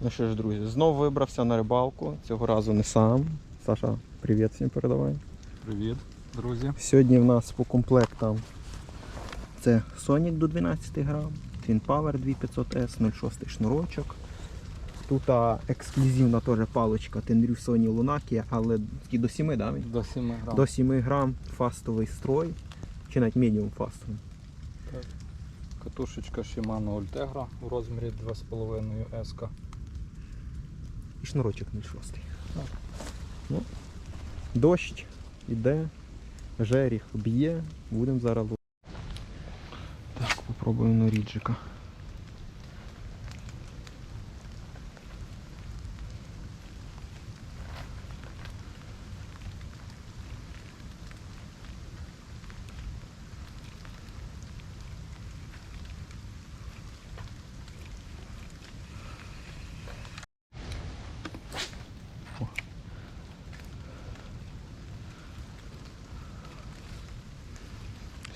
Ну що ж, друзі, знов вибрався на рибалку. Цього разу не сам. Саша, привіт всім передавай. Привіт, друзі. Сьогодні в нас по комплектам це Sonic до 12 грам, Twin Power 2500S, 06 шнурочок. Тут а, ексклюзивна теж паличка Tenryu Sony Lunakia, але тільки до 7, да? До 7 грам. До 7 грам фастовий строй, чи навіть мінімум фастовий. Катушечка Shimano Ultegra у розмірі 2,5 S. І шнурочок 06. Так. Ну, дощ іде, жеріх б'є, будемо зараз. Так, попробуємо на ріджика.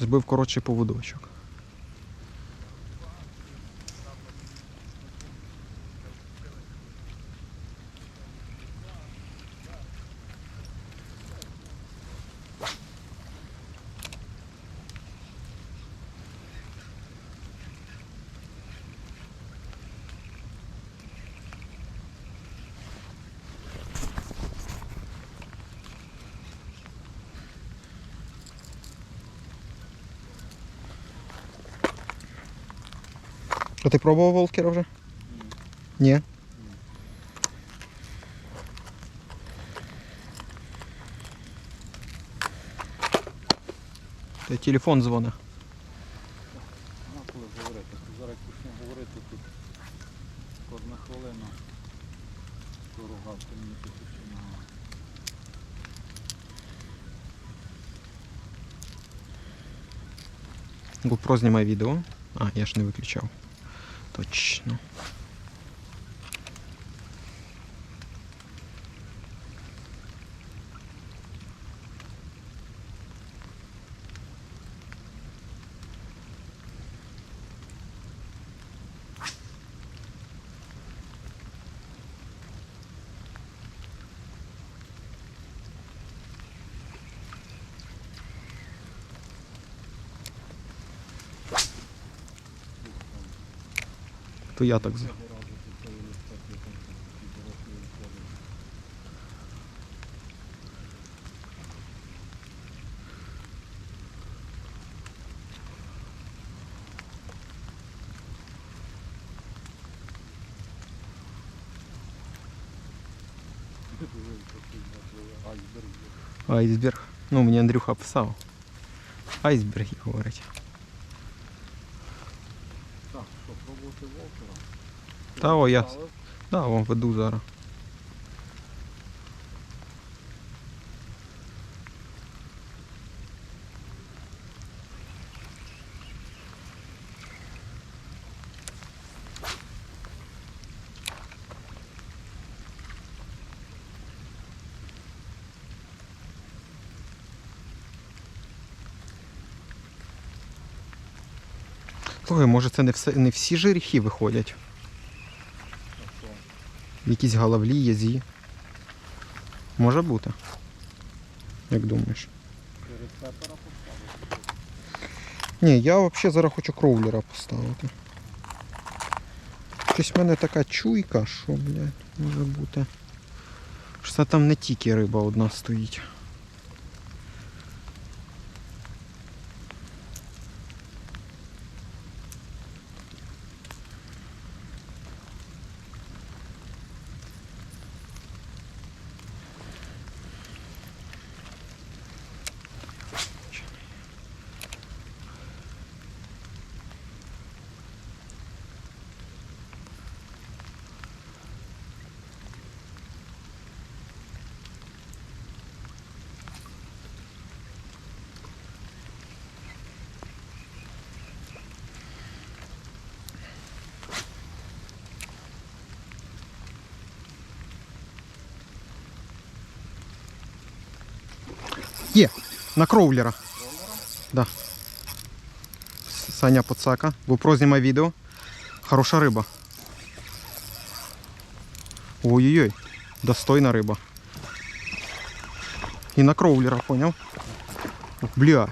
Збив коротший поводочок. А ти пробував волкера вже? Ні. Та телефон дзвонить. Ну, коли говорити. Зараз почну говорити тут кожна хвилина. Поругався мені тут починало. GoPro знімає відео. А, я ж не виключав. Точно. то я так. Айсберг. Ну, мені Андрюха писав. Айсберг говорить. Та, о, я- Да, вам веду зараз. Слухай, може це не, все, не всі жерехи виходять? Якісь головлі, язі. Може бути. Як думаєш? Ні, я взагалі зараз хочу кроулера поставити. Щось в мене така чуйка, що, блядь, може бути. Що там не тільки риба одна стоїть. Є, на кроулера. Да. С- Саня Поцака. GoPro знімає відео. Хороша риба. Ой-ой-ой, достойна риба. І на кроулера, поняв? Блядь.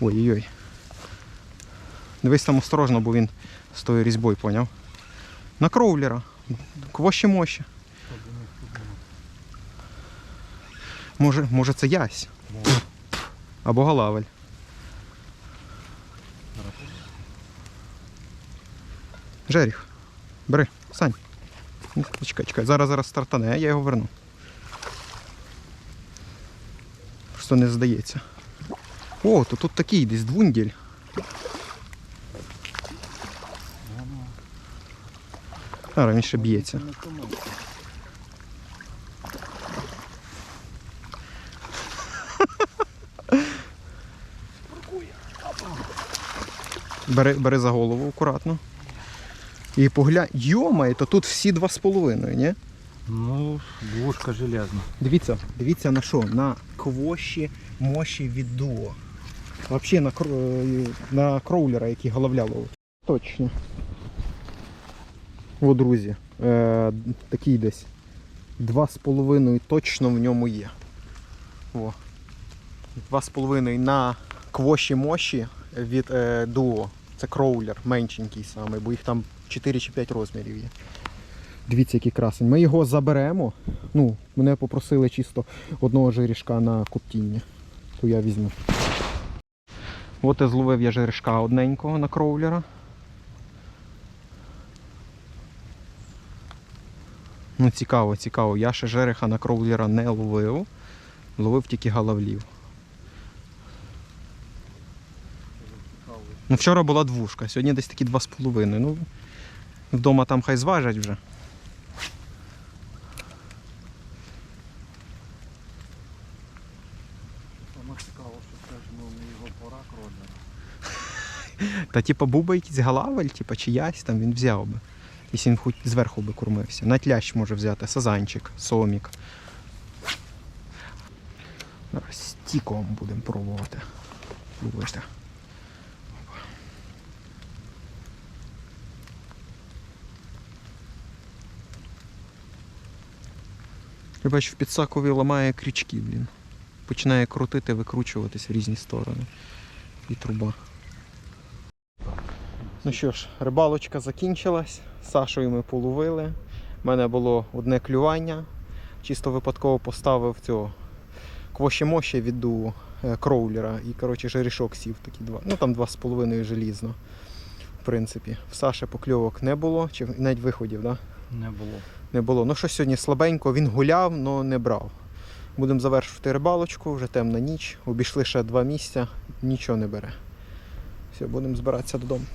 Ой-ой-ой. Дивись там осторожно, бо він з тою різьбою, поняв? На кроулера. Квощі мощі. Може, може це ясь? Або галавель. Жеріх. Бери, Сань. Ну, Чекай, чекай. Зараз зараз стартане, я його верну. Просто не здається. О, то тут такий десь двунділь. Зараз він ще б'ється. Бери, бери за голову акуратно. І поглянь. Йомай, то тут всі два з половиною, ні? Ну, двушка железна. Дивіться, дивіться на що? На квоші мощі від дуо. Взагалі на, кро- е, на кроулера, який головля ловить. Точно. О, друзі, е, такий десь. Два з половиною точно в ньому є. О. Два з половиною на квоші мощі від е, дуо. Це кроулер, меншенький саме, бо їх там 4 чи 5 розмірів є. Дивіться, який красень. Ми його заберемо. Ну, мене попросили чисто одного жерішка на коптіння. То я візьму. От і зловив я жерешка одненького на кроулера. Ну, цікаво, цікаво. Я ще жереха на кроулера не ловив. Ловив тільки галавлів. Ну, вчора була двушка, сьогодні десь такі два з половиною. Ну, вдома там хай зважать вже. Ж ну. Та типа був би якийсь галавель, типа чи ясь там він взяв би. Якщо він хоч зверху би кормився. Навіть лящ може взяти, сазанчик, сомік. Зараз стіком будемо пробувати. Будете. Я бачу, в підсакові ламає крючки, блін. Починає крутити, викручуватись в різні сторони. І труба. Ну що ж, рибалочка закінчилась. Сашою ми половили. У мене було одне клювання. Чисто випадково поставив цього квощемощі від дуо е, кроулера. І коротше жерішок сів такі два. Ну там два з половиною желізно. В принципі. В Саші покльовок не було, чи навіть виходів, да? Не було. не було. Ну що сьогодні слабенько, він гуляв, але не брав. Будемо завершувати рибалочку, вже темна ніч. Обійшли ще два місця, нічого не бере. Все, будемо збиратися додому.